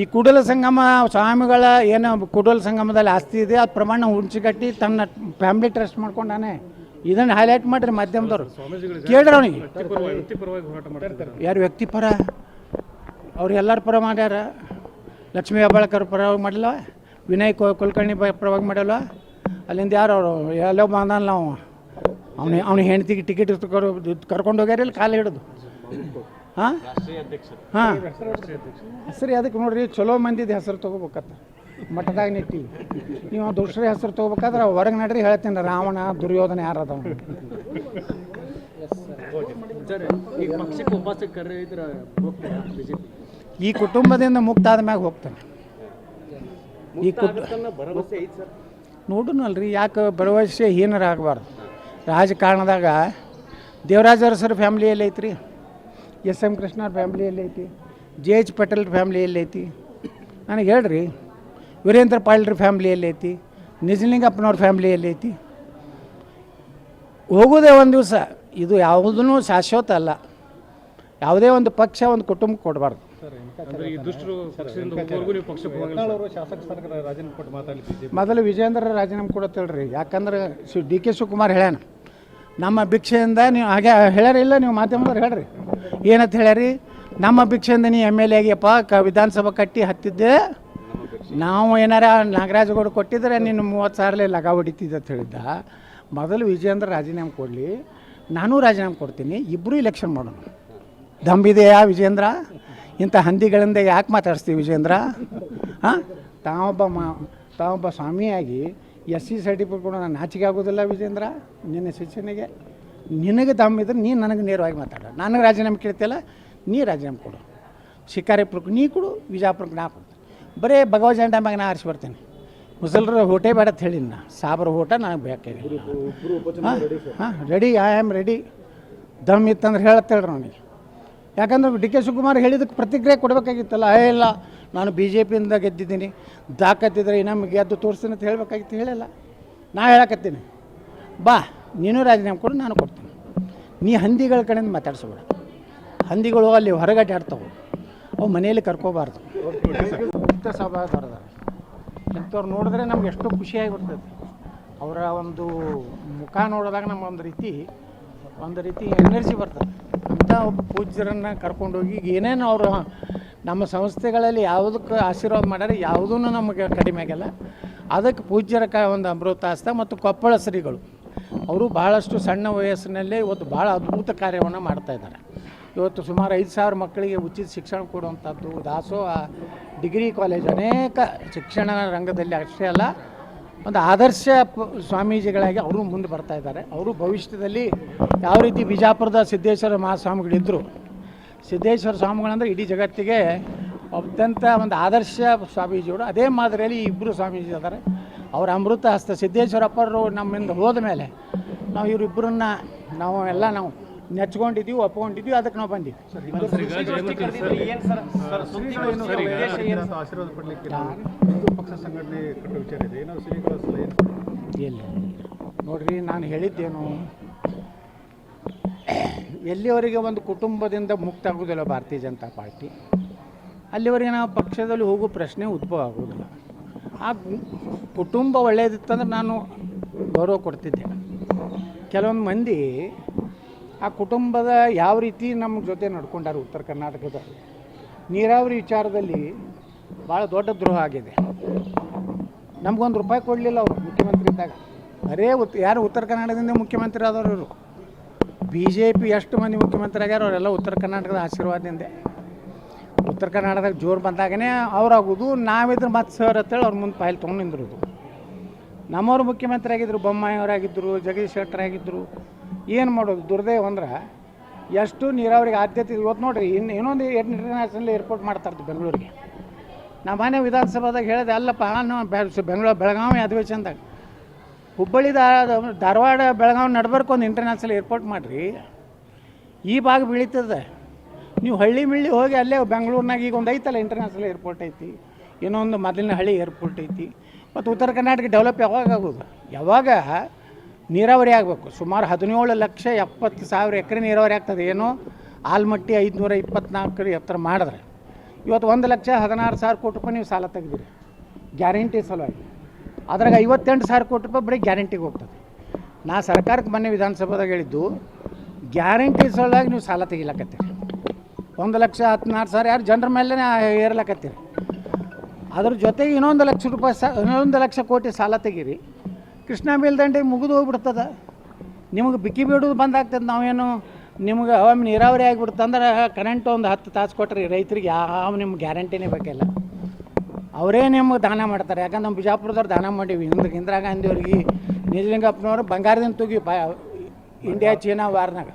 ಈ ಕೂಡಲ ಸಂಗಮ ಸ್ವಾಮಿಗಳ ಏನು ಕೂಡಲ ಸಂಗಮದಲ್ಲಿ ಆಸ್ತಿ ಇದೆ ಅದು ಪ್ರಮಾಣ ಹುಂಚಿಗಟ್ಟಿ ತನ್ನ ಫ್ಯಾಮಿಲಿ ಟ್ರಸ್ಟ್ ಮಾಡ್ಕೊಂಡಾನೆ. ಇದನ್ನು ಹೈಲೈಟ್ ಮಾಡಿರಿ ಮಾಧ್ಯಮದವ್ರು. ಕೇಳ್ರಿ ಅವನಿಗೆ. ಯಾರು ವ್ಯಕ್ತಿ ಪರ ವ್ಯಕ್ತಿಪರ? ಅವ್ರು ಎಲ್ಲರ ಪರ ಮಾಡ್ಯಾರ? ಲಕ್ಷ್ಮೀ ಹೆಬ್ಬಾಳ್ಕರ್ ಪರವಾಗಿ ಮಾಡಿಲ್ಲ ವಿನಯ್ ಕುಲಕರ್ಣಿ ಪರವಾಗಿ ಮಾಡಿಲ್ಲ ಅಲ್ಲಿಂದ ಯಾರು ಅವರು? ಎಲ್ಲೋ ಬಂದಾನ ನಾವು. ಅವನು ಅವನ ಹೆಂಡತಿಗೆ ಟಿಕೆಟ್ ಕರ್ಕೊಂಡು ಹೋಗ್ಯಾರ ಇಲ್ಲಿ ಕಾಲು ಹಿಡಿದು? ಹಾಂ? ಹಾಂ. ಹೆಸರು ಅದಕ್ಕೆ ನೋಡ್ರಿ ಚಲೋ ಮಂದಿದ ಹೆಸರು ತೊಗೋಬೇಕತ್ತ. ಮಠದಾಗ ನಿಟ್ಟಿ. ನೀವು ದುಷ್ಟ್ರ ಹೆಸರು ತೊಗೋಬೇಕಾದ್ರೆ ಹೊರಗೆ ನಡ್ರಿ ಹೇಳ್ತೀನಿ ರಾವಣ ದುರ್ಯೋಧನ ಹೋಗ್ತೀರಾ ಈ ಕುಟುಂಬದಿಂದ ಮುಕ್ತ ಆದ ಮ್ಯಾಗ ಹೋಗ್ತಾನೆ. ಈ ಕುಟುಂಬ ಭರವಸೆ ಐತೆ ಸರ್. ನೋಡುನಲ್ರಿ ಯಾಕೆ ಭರವಸೆ ಹೀನರಾಗಬಾರ್ದು. ರಾಜಕಾರಣದಾಗ ದೇವರಾಜ ಅರಸರ ಫ್ಯಾಮಿಲಿ ಎಲ್ಲಿ ಐತ್ರಿ. ಎಸ್ ಎಂ ಕೃಷ್ಣ ಫ್ಯಾಮ್ಲಿ ಎಲ್ಲೈತಿ ಐತಿ ಜೆ ಎಚ್ ಪಟೇಲ್ ಫ್ಯಾಮ್ಲಿ ಎಲ್ಲೈತಿ ಐತಿ. ನನಗೆ ಹೇಳ್ರಿ ವೀರೇಂದ್ರ ಪಾಳ್ರ ಫ್ಯಾಮ್ಲಿ ಎಲ್ಲೈತಿ ಐತಿ ನಿಜಲಿಂಗಪ್ಪನವ್ರ ಫ್ಯಾಮ್ಲಿ ಎಲ್ಲೈತಿ ಐತಿ. ಹೋಗೋದೇ ಒಂದು ದಿವಸ ಇದು ಯಾವುದೂ ಶಾಶ್ವತ ಅಲ್ಲ. ಯಾವುದೇ ಒಂದು ಪಕ್ಷ ಒಂದು ಕುಟುಂಬ ಕೊಡಬಾರ್ದು. ಮೊದಲು ವಿಜೇಂದ್ರ ರಾಜೀನಾಮೆ ಕೊಡತ್ತೇಳ್ರಿ ಯಾಕಂದ್ರೆ ಶಿ ಡಿ ಕೆ ಶಿವಕುಮಾರ್ ಹೇಳ್ಯಾನ ನಮ್ಮ ಭಿಕ್ಷೆಯಿಂದ ನೀವು ಹಾಗೆ ಹೇಳ್ಯಾರ ಇಲ್ಲ ನೀವು ಮಾಧ್ಯಮದವ್ರು ಹೇಳ್ರಿ. ಏನಂತ ಹೇಳ್ಯಾರಿ? ನಮ್ಮ ಭಿಕ್ಷೆಯಿಂದ ನೀ ಎಂ ಎಲ್ ಆಗಿಯಪ್ಪ, ಕ ವಿಧಾನಸಭಾ ಕಟ್ಟಿ ಹತ್ತಿದ್ದೆ. ನಾವು ಏನಾರ ನಾಗರಾಜಗೌಡ ಕೊಟ್ಟಿದ್ರೆ ನೀನು ಮೂವತ್ತು ಸಾವಿರಲೇ ಲಗ ಹೊಡಿತಿದ್ದೆ ಅಂತ ಹೇಳಿದ್ದ. ಮೊದಲು ವಿಜೇಂದ್ರ ರಾಜೀನಾಮೆ ಕೊಡಲಿ. ನಾನು ರಾಜೀನಾಮೆ ಕೊಡ್ತೀನಿ. ಇಬ್ಬರೂ ಇಲೆಕ್ಷನ್ ಮಾಡೋಣ. ದಂಬಿದೆಯಾ ವಿಜೇಂದ್ರ ಇಂಥ ಹಂದಿಗಳಿಂದ ಯಾಕೆ ಮಾತಾಡಿಸ್ತೀವಿ ವಿಜೇಂದ್ರ ಹಾಂ? ತಾವೊಬ್ಬ ಮಾ, ತಾವೊಬ್ಬ ಸ್ವಾಮಿಯಾಗಿ ಎಸ್ ಸಿ ಸರ್ಟಿಫಿಕೇಟ್ ಕೊಡೋ ನಾನು ನಾಚಿಕೆ ಆಗೋದಿಲ್ಲ ವಿಜೇಂದ್ರ ನಿನ್ನ ಶಿಕ್ಷಣಿಗೆ ನಿನಗೆ ದಮ್ಮಿದ್ರೆ ನೀನು ನನಗೆ ನೇರವಾಗಿ ಮಾತಾಡ. ನನಗೆ ರಾಜೀನಾಮೆ ಕೇಳ್ತಿಲ್ಲ ನೀ ರಾಜೀನಾಮೆ ಕೊಡು. ಶಿಕಾರಿಪುರಕ್ಕೆ ನೀ ಕೊಡು, ವಿಜಾಪುರಕ್ಕೆ ನಾ ಕೊಡ್ತೀನಿ. ಬರೀ ಭಗವತ್ ಜಂಡ ಮ್ಯಾಗ ನಾ ಆರಿಸಿ ಬರ್ತೀನಿ. ಮುಸಲ್ರ ಹೋಟೆ ಬೇಡ ಅಂತ ಹೇಳಿ ನಾ ಸಾಬರ ಹೋಟ ನನಗೆ ಬೇಕಾಗಿದೆ. ಹಾಂ ಹಾಂ ರೆಡಿ ಐ ಆಮ್ ರೆಡಿ ದಮ್ ಇತ್ತಂದ್ರೆ ಹೇಳತ್ತೇಳ್ರಿ ನನಗೆ ಯಾಕಂದ್ರೆ ಡಿ ಕೆ ಶಿವಕುಮಾರ್ ಹೇಳಿದಕ್ಕೆ ಪ್ರತಿಕ್ರಿಯೆ ಕೊಡಬೇಕಾಗಿತ್ತಲ್ಲ? ಏ, ಇಲ್ಲ, ನಾನು ಬಿ ಜೆ ಪಿಯಿಂದ ಗೆದ್ದಿದ್ದೀನಿ. ದಾಖತ್ತಿದ್ರೆ ನಮಗೆ ಗೆದ್ದು ತೋರಿಸ್ತೀನಿ ಅಂತ ಹೇಳಬೇಕಾಗಿತ್ತು, ಹೇಳಲ್ಲ. ನಾ ಹೇಳಕತ್ತೀನಿ. ಬಾ. ನೀನು ರಾಜೀನಾಮೆ ಕೊಡು, ನಾನು ಕೊಡ್ತೀನಿ. ನೀ ಹಂದಿಗಳ ಕಡೆಯಿಂದ ಮಾತಾಡಿಸ್ಬೇಡ. ಹಂದಿಗಳು ಅಲ್ಲಿ ಹೊರಗಡೆ ಆಡ್ತಾವೆ. ಅವು ಮನೆಯಲ್ಲಿ ಕರ್ಕೋಬಾರ್ದು. ಮುಕ್ತ ಸಭಾದವ್ರದ ಇಂಥವ್ರು ನೋಡಿದ್ರೆ ನಮ್ಗೆ ಎಷ್ಟೋ ಖುಷಿಯಾಗಿ ಬರ್ತದೆ ಅವರ ಒಂದು ಮುಖ ನೋಡಿದಾಗ ನಮ್ಮ ಒಂದು ರೀತಿ ಒಂದು ರೀತಿ ಎನರ್ಜಿ ಬರ್ತದೆ. ಅಂಥ ಒಬ್ಬ ಪೂಜ್ಯರನ್ನು ಕರ್ಕೊಂಡೋಗಿ ಏನೇನು ಅವರು ನಮ್ಮ ಸಂಸ್ಥೆಗಳಲ್ಲಿ ಯಾವುದಕ್ಕೆ ಆಶೀರ್ವಾದ ಮಾಡ್ಯಾರ ಯಾವುದೂ ನಮಗೆ ಕಡಿಮೆ ಆಗಿಲ್ಲ. ಅದಕ್ಕೆ ಪೂಜ್ಯರ ಕ ಒಂದು ಅಮೃತಾಸ್ತ ಮತ್ತು ಕೊಪ್ಪಳ ಶ್ರೀಗಳು. ಅವರು ಬಹಳಷ್ಟು ಸಣ್ಣ ವಯಸ್ಸಿನಲ್ಲೇ ಇವತ್ತು ಭಾಳ ಅದ್ಭುತ ಕಾರ್ಯವನ್ನು ಮಾಡ್ತಾ ಇದ್ದಾರೆ. ಇವತ್ತು ಸುಮಾರು ಐದು ಸಾವಿರ ಮಕ್ಕಳಿಗೆ ಉಚಿತ ಶಿಕ್ಷಣ ಕೊಡುವಂಥದ್ದು, ದಾಸೋಹ, ಡಿಗ್ರಿ ಕಾಲೇಜ್ ಅನೇಕ ಶಿಕ್ಷಣ ರಂಗದಲ್ಲಿ ಅಷ್ಟೇ ಅಲ್ಲ, ಒಂದು ಆದರ್ಶ ಸ್ವಾಮೀಜಿಗಳಾಗಿ ಅವರು ಮುಂದೆ ಬರ್ತಾ ಇದ್ದಾರೆ. ಅವರು ಭವಿಷ್ಯದಲ್ಲಿ ಯಾವ ರೀತಿ ಬಿಜಾಪುರದ ಸಿದ್ದೇಶ್ವರ ಮಹಾಸ್ವಾಮಿಗಳಿದ್ದರು ಸಿದ್ದೇಶ್ವರ ಸ್ವಾಮಿಗಳಂದ್ರೆ ಇಡೀ ಜಗತ್ತಿಗೆ ಅತ್ಯಂತ ಒಂದು ಆದರ್ಶ ಸ್ವಾಮೀಜಿಗಳು ಅದೇ ಮಾದರಿಯಲ್ಲಿ ಇಬ್ಬರು ಸ್ವಾಮೀಜಿ ಇದ್ದಾರೆ ಅವರ ಅಮೃತ ಹಸ್ತ ಸಿದ್ದೇಶ್ವರಪ್ಪರು ನಮ್ಮಿಂದ ಹೋದ ಮೇಲೆ ನಾವು ಇವರಿಬ್ಬರನ್ನ ನಾವು ಎಲ್ಲ ನಾವು ನೆಚ್ಕೊಂಡಿದ್ದೀವಿ ಒಪ್ಕೊಂಡಿದ್ದೀವಿ ಅದಕ್ಕೆ ನಾವು ಬಂದಿವಿ ಆಶೀರ್ವಾದ ಪಡ್ಲಿಕ್ಕೆ ಹಿಂದೂ ಪಕ್ಷ ಸಂಘಟನೆ ಕಟ್ಟೋ ವಿಚಾರ ಇದೆ. ಏನಾದ್ರು ಶ್ರೀಗಳ ಸಲಹೆ ಇಲ್ಲ. ನೋಡ್ರಿ ನಾನು ಹೇಳಿದ್ದೇನು ಎಲ್ಲಿವರೆಗೆ ಒಂದು ಕುಟುಂಬದಿಂದ ಮುಕ್ತ ಆಗೋದಿಲ್ಲ ಭಾರತೀಯ ಜನತಾ ಪಾರ್ಟಿ ಅಲ್ಲಿವರೆಗೆ ನಾವು ಪಕ್ಷದಲ್ಲಿ ಹೋಗೋ ಪ್ರಶ್ನೆ ಉದ್ಭವ ಆಗೋದಿಲ್ಲ ಆ ಕುಟುಂಬ ಒಳ್ಳೆಯದಿತ್ತಂದ್ರೆ ನಾನು ಗೌರವ ಕೊಡ್ತಿದ್ದೆ ಕೆಲವೊಂದು ಮಂದಿ ಆ ಕುಟುಂಬದ ಯಾವ ರೀತಿ ನಮ್ಮ ಜೊತೆ ನಡ್ಕೊಂಡಾರು ಉತ್ತರ ಕರ್ನಾಟಕದ ನೀರಾವರಿ ವಿಚಾರದಲ್ಲಿ ಭಾಳ ದೊಡ್ಡ ದ್ರೋಹ ಆಗಿದೆ. ನಮಗೊಂದು ರೂಪಾಯಿ ಕೊಡಲಿಲ್ಲ ಅವರು ಮುಖ್ಯಮಂತ್ರಿ ಇದ್ದಾಗ. ಅರೇ ಉತ್, ಯಾರು ಉತ್ತರ ಕರ್ನಾಟಕದಿಂದ ಮುಖ್ಯಮಂತ್ರಿ ಆದವರು ಇವರು. ಬಿ ಜೆ ಪಿ ಎಷ್ಟು ಮಂದಿ ಮುಖ್ಯಮಂತ್ರಿ ಆಗ್ಯಾರ ಅವರೆಲ್ಲ ಉತ್ತರ ಕರ್ನಾಟಕದ ಆಶೀರ್ವಾದದಿಂದ. ಉತ್ತರ ಕರ್ನಾಟಕದಾಗ ಜೋರು ಬಂದಾಗನೇ ಅವ್ರಾಗೋದು, ನಾವಿದ್ರೆ ಮತ್ತೆ ಸರ್ ಅಂತೇಳಿ ಅವ್ರ ಮುಂದೆ ಫೈಲ್ ತೊಗೊಂಡು ನಿಂದಿರೋದು. ನಮ್ಮವ್ರು ಮುಖ್ಯಮಂತ್ರಿ ಆಗಿದ್ದರು ಬೊಮ್ಮಾಯಿ ಅವರಾಗಿದ್ದರು ಜಗದೀಶ್ ಶೆಟ್ಟರ್ ಆಗಿದ್ದರು ಏನು ಮಾಡೋದು ದುರ್ದೈವ ಅಂದ್ರೆ ಎಷ್ಟು ನೀರಾವರಿಗೆ ಆದ್ಯತೆ ಇವತ್ತು ನೋಡಿರಿ ಇನ್ನು ಇನ್ನೊಂದು ಇಂಟರ್ನ್ಯಾಷನಲ್ ಏರ್ಪೋರ್ಟ್ ಮಾಡ್ತಾರೆ ಬೆಂಗಳೂರಿಗೆ. ನಾ ಮನೆ ವಿಧಾನಸಭಾದಾಗ ಹೇಳಿದೆ ಅಲ್ಲಪ್ಪ ನಾವು ಬೆಂಗಳೂರು, ಬೆಳಗಾವಿ ಅಧಿವೇಶನದಾಗ. ಹುಬ್ಬಳ್ಳಿ ಧಾರವಾಡ, ಬೆಳಗಾವಿ ನಡ್ಬರ್ಕೊಂದು ಇಂಟರ್ನ್ಯಾಷನಲ್ ಏರ್ಪೋರ್ಟ್ ಮಾಡಿರಿ. ಈ ಭಾಗ ಬೀಳಿತದೆ. ನೀವು ಹಳ್ಳಿ ಮಿಳ್ಳಿ ಹೋಗಿ ಅಲ್ಲೇ ಬೆಂಗಳೂರಿನಾಗ ಈಗ ಒಂದು ಐತಲ್ಲ ಇಂಟರ್ನ್ಯಾಷನಲ್ ಏರ್ಪೋರ್ಟ್ ಐತಿ, ಇನ್ನೊಂದು ಮೊದಲಿನ ಹಳ್ಳಿ ಏರ್ಪೋರ್ಟ್ ಐತಿ. ಮತ್ತು ಉತ್ತರ ಕರ್ನಾಟಕ ಡೆವಲಪ್ ಯಾವಾಗ ಆಗೋದು? ಯಾವಾಗ ನೀರಾವರಿ ಆಗಬೇಕು? ಸುಮಾರು ಹದಿನೇಳು ಲಕ್ಷ ಎಪ್ಪತ್ತು ಸಾವಿರ ಎಕರೆ ನೀರಾವರಿ ಆಗ್ತದೆ. ಏನೋ ಆಲ್ಮಟ್ಟಿ ಐದುನೂರ ಇಪ್ಪತ್ನಾಲ್ಕು ಎತ್ತರ ಮಾಡಿದ್ರೆ. ಇವತ್ತು ಒಂದು ಲಕ್ಷ ಹದಿನಾರು ಸಾವಿರ ಕೋಟಿ ರೂಪಾಯಿ ನೀವು ಸಾಲ ತೆಗೆದಿರಿ. ಗ್ಯಾರಂಟಿ ಸಲುವಾಗಿ. ಅದ್ರಾಗ ಐವತ್ತೆಂಟು ಸಾವಿರ ಕೋಟಿ ರೂಪಾಯಿ ಬರೀ ಗ್ಯಾರಂಟಿಗೆ ಹೋಗ್ತದೆ. ನಾ ಸರ್ಕಾರಕ್ಕೆ ಮೊನ್ನೆ ವಿಧಾನಸಭಾದಾಗ ಹೇಳಿದ್ದು, ಗ್ಯಾರಂಟಿ ಸಲುವಾಗಿ ನೀವು ಸಾಲ ತೆಗಿಲಕತ್ತೀರಿ. ಒಂದು ಲಕ್ಷ ಹದಿನಾರು ಸಾವಿರ ಯಾರು ಜನರ ಮೇಲೆ ಏರ್ಲಕತ್ತೀರಿ? ಅದ್ರ ಜೊತೆಗೆ ಇನ್ನೊಂದು ಲಕ್ಷ ರೂಪಾಯಿ ಸ, ಇನ್ನೊಂದು ಲಕ್ಷ ಕೋಟಿ ಸಾಲ ತೆಗೀರಿ. ಕೃಷ್ಣ ಮೇಲ್ದಂಡೆ ಮುಗಿದು ಹೋಗ್ಬಿಡ್ತದ. ನಿಮಗೆ ಬಿಕ್ಕಿ ಬಿಡೋದು ಬಂದಾಗ್ತದೆ ನಾವೇನು, ನಿಮ್ಗೆ ಒಮ್ಮೆ ನೀರಾವರಿ ಆಗಿಬಿಡ್ತಂದ್ರೆ ಕರೆಂಟ್ ಒಂದು ಹತ್ತು ತಾಸು ಕೊಟ್ರಿ ರೈತರಿಗೆ ಯಾವ ನಿಮ್ಗೆ ಗ್ಯಾರಂಟಿನೇ ಬೇಕಿಲ್ಲ. ಅವರೇ ನಿಮ್ಗೆ ದಾನ ಮಾಡ್ತಾರೆ. ಯಾಕಂದ್ರೆ ನಮ್ಮ ಬಿಜಾಪುರದವ್ರು ದಾನ ಮಾಡೀವಿ. ಹಿಂದೆ ಇಂದಿರಾ ಗಾಂಧಿಯವ್ರಿಗೆ ನಿಜಲಿಂಗಪ್ಪನವ್ರು ಬಂಗಾರದಿಂದ ತುಗಿ ಬ, ಇಂಡಿಯಾ ಚೀನಾ ವಾರ್ನಾಗ.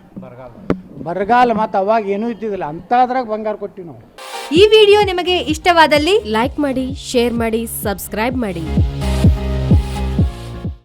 ಬರಗಾಲ ಮತ್ತು ಅವಾಗ ಏನೂ ಇದ್ದಿದ್ದಿಲ್ಲ. ಅಂಥದ್ರಾಗ ಬಂಗಾರ ಕೊಟ್ಟಿವಿ ನಾವು. ಈ ವಿಡಿಯೋ ನಿಮಗೆ ಇಷ್ಟವಾದಲ್ಲಿ ಲೈಕ್ ಮಾಡಿ, ಶೇರ್ ಮಾಡಿ, ಸಬ್ಸ್ಕ್ರೈಬ್ ಮಾಡಿ.